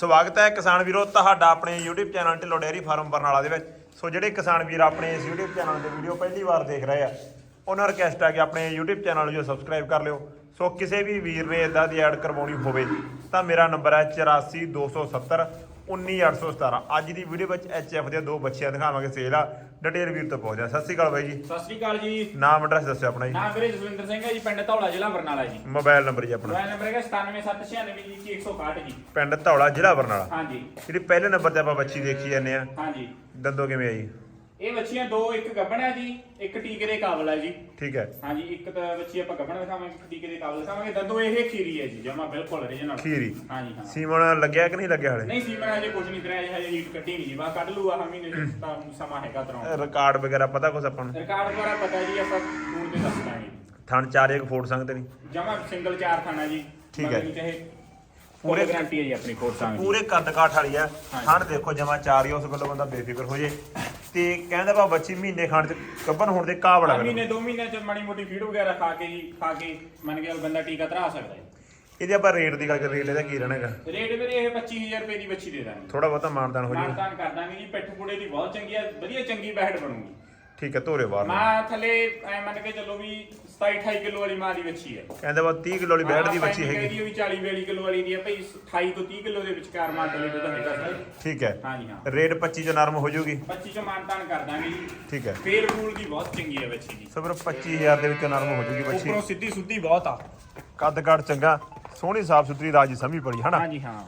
ਸਵਾਗਤ ਹੈ ਕਿਸਾਨ ਵੀਰੋ ਤੁਹਾਡਾ ਆਪਣੇ YouTube channel Dhillon dairy farm Barnala ਦੇ ਵਿੱਚ। ਸੋ ਜਿਹੜੇ ਕਿਸਾਨ ਵੀਰ ਆਪਣੇ ਇਸ YouTube ਚੈਨਲ ਦੇ ਵੀਡੀਓ ਪਹਿਲੀ ਵਾਰ ਦੇਖ ਰਹੇ ਆ, ਉਹਨਾਂ ਨੂੰ ਰਿਕਵੈਸਟ ਹੈ ਕਿ ਆਪਣੇ YouTube ਚੈਨਲ ਨੂੰ ਜੋ ਸਬਸਕ੍ਰਾਈਬ ਕਰ ਲਿਓ। ਸੋ ਕਿਸੇ ਵੀ ਵੀਰ ਨੇ ਇਦਾਂ ਦੀ ਐਡ ਕਰਵਾਉਣੀ ਹੋਵੇ ਤਾਂ ਮੇਰਾ ਨੰਬਰ ਹੈ 84270 19817 ਅੱਜ ਦੀ ਵੀਡੀਓ ਵਿੱਚ HF ਦੀਆਂ ਦੋ ਬੱਚੀਆਂ ਦਿਖਾਵਾਂਗੇ ਸੇਲ ਆ। ਡਿਟੇਲ ਵੀਰ ਤੋਂ ਪਹੁੰਚਦਾ ਸਤਿ ਸ਼੍ਰੀ ਅਕਾਲ ਬਾਈ ਜੀ। ਸਤਿ ਸ੍ਰੀ ਅਕਾਲ ਜੀ। ਨਾਮ ਐਡਰੈਸ ਦੱਸਿਓ ਆਪਣਾ ਜੀ। ਨਾਮ ਵੀਰੇ ਜਸਵਿੰਦਰ ਸਿੰਘ ਹੈ ਜੀ ਪਿੰਡ ਧੌਲਾ ਜ਼ਿਲ੍ਹਾ ਬਰਨਾਲਾ ਜੀ। ਮੋਬਾਈਲ ਨੰਬਰ ਜੀ ਆਪਣਾ। ਮੋਬਾਈਲ ਨੰਬਰ ਹੈਗਾ 97796 ਜੀ 161 ਜੀ। ਪਿੰਡ ਧੌਲਾ ਜ਼ਿਲ੍ਹਾ ਬਰਨਾਲਾ। ਹਾਂਜੀ। ਜਿਹੜੀ ਪਹਿਲੇ ਨੰਬਰ ਤੇ ਆਪਾਂ ਬੱਚੀ ਦੇਖੀ ਜਾਂਦੇ ਆ। ਹਾਂਜੀ। ਦੰਦੋ ਕਿਵੇਂ ਆ ਜੀ? ਇਹ ਬੱਚੀਆਂ ਦੋ ਇੱਕ ਗੱਭਣ ਹੈ ਜੀ ਇੱਕ ਟੀਕੇ ਦੇ ਕਾਬਲ ਹੈ ਜੀ। ਠੀਕ ਹੈ। ਹਾਂਜੀ ਇੱਕ ਤਾਂ ਬੱਚੀ ਆਪਾਂ ਗੱਭਣ ਦਿਖਾਵਾਂਗੇ ਇੱਕ ਟੀਕੇ ਦੇ ਕਾਬਲ ਦਿਖਾਵਾਂਗੇ ਦੰਦੋਂ ਇਹ ਖੀਰੀ ਹੈ ਜੀ ਜਮਾ ਬਿਲਕੁਲ ਰੀਜਨਲ ਖੀਰੀ। ਹਾਂਜੀ ਹਾਂ। ਸੀਮਨ ਲੱਗਿਆ ਕਿ ਨਹੀਂ ਲੱਗਿਆ ਹਲੇ? ਨਹੀਂ ਸੀਮਨ ਹਜੇ ਕੁਝ ਨਹੀਂ ਕਰਿਆ ਹਜੇ ਹੀਟ ਕੱਢੀ ਨਹੀਂ ਜੀ ਬਾ ਕੱਢ ਲੂ ਆਹ ਮਹੀਨੇ ਚ ਤਾਂ ਸਮਾਂ ਹੈਗਾ ਤਰਾਉਣ ਰਿਕਾਰਡ ਵਗੈਰਾ ਪਤਾ ਕੁਛ ਆਪਾਂ ਨੂੰ? ਰਿਕਾਰਡ ਦੁਆਰਾ ਪਤਾ ਜੀ ਆਪਾਂ ਫੋਨ ਤੇ ਦੱਸ ਦਾਂਗੇ ਥਣ ਚਾਰ ਇੱਕ ਫੋਟ ਸੰਗ ਤੇ ਨਹੀਂ? ਜਮਾ ਸਿੰਗਲ ਚਾਰ ਖਾਣਾ ਜੀ। ਠੀਕ ਹੈ। ਚਾਹੇ ਪੂਰੇ ਗਾਰੰਟੀ ਹੈ ਜੀ ਆਪਣੀ ਕੋਟ ਸੰਗ ਦੀ। ਪੂਰੇ ਕੱਦ ਕਾਠ ਵਾਲੀ ਹਾਂਜੀ। ਥਣ ਦੇਖੋ ਜਮਾ ਚਾਰ ਹੀ ਉਸ ਵੱਲੋਂ ਬੰਦਾ ਬੇਫਿਕਰ ਹੋ ਜੇ। ਤੇ ਕਹਿੰਦਾ ਬਾ ਬੱਚੀ ਮਹੀਨੇ ਖਾਣ ਚ ਕੱਬਨ ਹੋਣ ਦੇ ਕਾਬਲ ਆ ਮਹੀਨੇ ਦੋ ਮਹੀਨੇ ਚ ਮਾੜੀ ਮੋਟੀ ਫੀਡ ਵਗੈਰਾ ਖਾ ਕੇ ਜੀ ਖਾ ਕੇ ਮੰਨ ਚੱਲ ਬੰਦਾ ਟੀਕਾ ਧਰਾ ਸਕਦਾ ਹੈ ਇਹਦੇ ਆਪਾਂ ਰੇਟ ਦੀ ਗੱਲ ਕਰ ਰੇਟ ਇਹਦਾ ਕੀ ਰਹਿਣਾਗਾ ਰੇਟ ਵੀਰੇ ਇਹ 25000 ਰੁਪਏ ਦੀ ਬੱਚੀ ਦੇ ਦਾਂਗੇ। ਥੋੜਾ ਬਹੁਤਾ ਮਾਨਦਾਨ ਹੋ ਜਾਊਗਾ। ਮਾਨਤਾਨ ਕਰ ਦਾਂਗੇ ਜੀ ਪਿੱਠ ਪੂੜੇ ਦੀ ਬਹੁਤ ਚੰਗੀ ਆ ਵਧੀਆ ਚੰਗੀ ਬੈਠ ਬਣੂਗੀ। ਠੀਕ ਹੈ ਧੋਰੇ ਬਾਹਰ ਨੂੰ। ਮਾਂ ਥੱਲੇ ਐ ਮੰਨ ਕੇ ਚੱਲੋ ਵੀ 27 28 ਕਿਲੋ ਵਾਲੀ ਮਾਂ ਦੀ ਬੱਚੀ ਹੈ। ਕਹਿੰਦਾ ਬਾ 30 ਕਿਲੋ ਵਾਲੀ ਬੈਠ ਦੀ ਬੱਚੀ ਹੈਗੀ। ਇਹਦੀ ਵੀ 40 42 ਕਿਲੋ ਵਾਲੀ ਦੀ ਹੈ ਭਈ 28 ਤੋਂ 30 ਕਿਲੋ ਦੇ ਵਿਚਕਾਰ ਮਾਂ ਥੱਲੇ ਦੁੱਧ ਹੈਗਾ ਸਰ। ਠੀਕ ਹੈ। ਹਾਂਜੀ ਹਾਂ। ਰੇਟ 25 ਚ ਨਰਮ ਹੋ ਜਾਊਗੀ। 25 ਚੋਂ ਮਾਨਤਾਨ ਕਰ ਦਾਂਗੇ ਜੀ। ਠੀਕ ਹੈ। ਫੇਰ ਫੂਲ ਦੀ ਬਹੁਤ ਚੰਗੀ ਹੈ ਬੱਚੀ ਦੀ ਸੋ ਫਿਰ 25000 ਦੇ ਵਿੱਚੋਂ ਨਰਮ ਹੋ ਜਾਊਗੀ ਬੱਚੀ ਉੱਪਰੋਂ ਸਿੱਧੀ ਸੁੱਧੀ ਬਹੁਤ ਆ। ਕੱਦ ਕਾਠ ਚੰਗਾ ਸੋਹਣੀ ਸਾਫ਼ ਸੁਥਰੀ ਰਾਜੀ ਸਮੀ ਪੜੀ ਹਨਾ ਹਾਂਜੀ ਹਾਂ।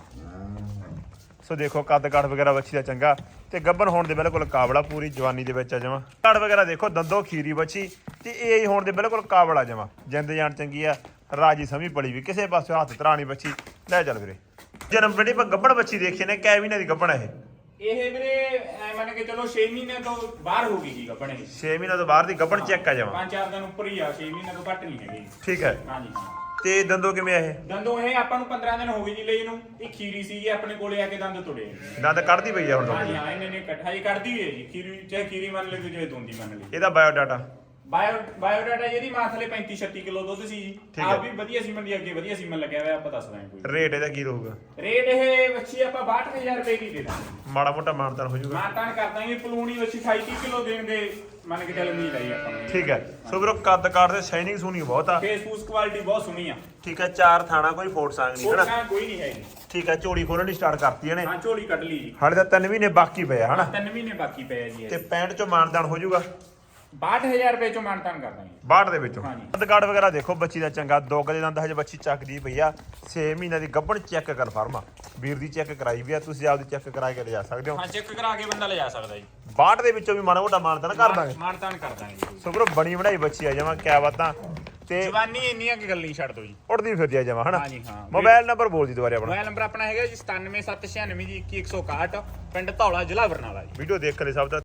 ਸੋ ਦੇਖੋ ਕੱਦ ਕਾਠ ਵਗੈਰਾ ਬੱਚੀ ਦਾ ਚੰਗਾ ਤੇ ਗੱਬਨ ਹੋਣ ਦੇ ਬਿਲਕੁਲ ਕਾਬਲਾ ਪੂਰੀ ਜਵਾਨੀ ਦੇ ਵਿੱਚ ਆ ਜਾਵਾਂ ਕਾਠ ਵਗੈਰਾ ਦੇਖੋ ਦੰਦੋ ਖੀਰੀ ਬੱਚੀ ਤੇ ਇਹ ਹੋਣ ਦੇ ਬਿਲਕੁਲ ਕਾਬਲਾ ਜਾਵਾਂ ਜਿੰਦ ਜਾਨ ਚੰਗੀ ਆ ਰਾਜੀ ਸਮੀ ਪੜੀ ਵੀ। ਕਿਸੇ ਪਾਸੇ ਹੱਥ ਤਰਾਣੀ ਬੱਚੀ ਲੈ ਚੱਲ ਵੀਰੇ। ਜਨਮ ਜਿਹੜੀ ਆਪਾਂ ਗੱਬਣ ਬੱਚੀ ਦੇਖੀ ਨੇ ਕੈ ਮਹੀਨੇ ਦੀ ਗੱਬਣ ਇਹ? ਇਹ ਵੀਰੇ ਐ ਮੰਨ ਕੇ ਚਲੋ 6 ਮਹੀਨੇ ਤੋਂ ਬਾਹਰ ਹੋ ਗਈ ਜੀ ਗੱਪਣੇ 6 ਮਹੀਨੇ ਤੋਂ ਬਾਹਰ ਦੀ ਗੱਬਣ ਚੈੱਕ ਆ ਜਾਵਾਂ ਪੰਜ ਚਾਰ ਦਿਨ ਉੱਪਰ ਹੀ ਆ 6 ਮਹੀਨੇ ਤੋਂ ਘੱਟ ਨਹੀਂ ਹੈਗੀ। ਠੀਕ ਹੈ। ਹਾਂਜੀ। ਹਾਂ ਤੇ ਦੰਦੋ ਕਿਵੇਂ ਆ ਇਹ? ਦੰਦੋਂ ਇਹ ਆਪਾਂ ਨੂੰ 15 ਦਿਨ ਹੋ ਗਏ ਜੀ ਲਈ ਨੂੰ। ਇਹ ਖੀਰੀ ਸੀਗੀ ਆਪਣੇ ਕੋਲੇ ਆ ਕੇ ਦੰਦ ਤੁੜੇ ਦੰਦ ਕੱਢਦੀ ਪਈ ਆ ਹੁਣ ਹਾਂਜੀ ਤਾਂ ਹਾਂ ਇਹਨੇ ਨੇ ਇਕੱਠਾ ਹੀ ਕੱਢਦੀ ਹੈ ਜੀ ਖੀਰੀ ਚਾਹੇ ਖੀਰੀ ਮੰਨ ਲਈ ਚਾਹੇ ਦੋਂਦੀ ਮੰਨ ਲਈ ਇਹਦਾ ਬਾਇਓ ਡਾਟਾ ਬਾਇਓ ਬਾਇਓਡਾਟਾ ਜਿਹਦੀ ਮਾਂ ਥਲੇ 35 36 ਕਿਲੋ ਦੁੱਧ ਸੀ ਠੀਕ ਹੈ। ਆਪ ਵੀ ਵਧੀਆ ਸੀਮਨ ਦੀ ਅੱਗੇ ਵਧੀਆ ਸੀਮਨ ਲੱਗਿਆ ਹੋਇਆ ਆਪਾਂ ਦੱਸ ਦਾਂਗੇ ਕੋਈ। ਰੇਟ ਇਹਦਾ ਕੀ ਰਹੂਗਾ? ਰੇਟ ਇਹ ਵੱਛੀ ਆਪਾਂ 62000 ਰੁਪਏ ਦੀ ਦੇ ਦਾਂਗੇ। ਮਾੜਾ ਮੋਟਾ ਮਾਨਤਾਨ ਹੋ ਜਾਊਗਾ। ਮਾਨਤਾਨ ਕਰ ਦਾਂਗੇ ਪਲੂਣੀ ਵੱਛੀ 28 30 ਕਿਲੋ ਦੇਣ ਦੇ ਮੰਨ ਕੇ ਚੱਲ ਉਮੀਦ ਆਈ ਆਪਾਂ। ਨੂੰ ਠੀਕ ਹੈ। ਸੋ ਵੀਰੋ ਕੱਦ ਕਾਠ ਤੇ ਸ਼ਾਈਨਿੰਗ ਸੋਹਣੀ ਬਹੁਤ ਆ। ਫੇਸ ਫੂਸ ਕੁਆਲਿਟੀ ਬਹੁਤ ਸੋਹਣੀ ਆ। ਠੀਕ ਹੈ ਚਾਰ ਥਾਣਾ ਕੋਈ ਫੋਟ ਸੰਗ ਨਹੀਂ ਹਨਾ? ਕੋਈ ਨਹੀਂ ਹੈਗੀ ਠੀਕ ਹੈ ਝੋਲੀ ਖੋਲਣ ਦੀ ਸਟਾਰਟ ਕਰਤੀ ਇਹਨੇ। ਹਾਂ ਝੋਲੀ ਕੱਢ ਲਈ ਜੀ। ਹਾਲੇ ਤਾਂ ਤਿੰਨ ਮਹੀਨੇ ਬਾਕੀ ਪਏ ਆ ਹਨਾ? ਤਿੰਨ ਮਹੀਨੇ ਬਾਕੀ ਪਏ ਆ ਜੀ ਤੇ 65 ਚੋਂ ਮਾਨਦਾਨ ਹੋ ਜਾਊਗਾ। 62000 ਰੁਪਏ ਚੋਂ ਮਾਨਤਾਨ ਕਰ ਦਾਂਗੇ। 62 ਦੇ ਵਿੱਚੋਂ। ਹਾਂਜੀ। ਕੱਦ ਕਾਠ ਵਗੈਰਾ ਦੇਖੋ ਬੱਚੀ ਦਾ ਚੰਗਾ ਦੁੱਗ ਦੇ ਦੰਦ ਹਜੇ ਬੱਚੀ ਚੱਕਦੀ ਪਈ ਆ। 6 ਮਹੀਨਿਆਂ ਦੀ ਗੱਭਣ ਚੈੱਕ ਕਨਫਰਮ ਆ। ਵੀਰ ਦੀ ਚੈੱਕ ਕਰਾਈ ਵੀ ਆ ਤੁਸੀਂ ਆਪਦੀ ਚੈੱਕ ਕਰਾ ਕੇ ਲਿਜਾ ਸਕਦੇ ਹੋ। ਹਾਂ ਚੈੱਕ ਕਰਾ ਕੇ ਬੰਦਾ ਲਿਜਾ ਸਕਦਾ ਜੀ। 62 ਦੇ ਵਿੱਚੋਂ ਵੀ ਮਾੜਾ ਮੋਟਾ ਮਾਨਦਾਨ ਕਰ ਦਾਂਗੇ। ਮਾਨਤਾਨ ਕਰ ਦਾਂਗੇ ਜੀ। ਸੋ ਵੀਰੋ ਬਣੀ ਬਣਾਈ ਬੱਚੀ ਆ ਜਾਵਾਂ ਕਿਆ ਬਾਤਾਂ। ਤੇ ਜਵਾਨੀ ਇੰਨੀਆਂ ਕੀ ਗੱਲ ਨਹੀਂ ਛੱਡ ਦੋ ਜੀ। ਉੜਦੀ ਫਿਰਦੀ ਆ ਜਾਵਾਂ ਹਨਾ? ਹਾਂਜੀ, ਹਾਂ। ਮੋਬਾਈਲ ਨੰਬਰ ਬੋਲ ਦੀ ਦੁਬਾਰੇ ਆਪਣਾ। ਮੋਬਾਈਲ ਨੰਬਰ ਆਪਣਾ ਹੈਗਾ ਜੀ 97796 ਜੀ 2161 ਪਿੰਡ ਧੌਲਾ ਜ਼ਿਲ੍ਹਾ ਬਰਨਾਲਾ ਜੀ। ਵੀਡੀਓ ਦੇਖ ਕੇ ਸਭ ਦਾ।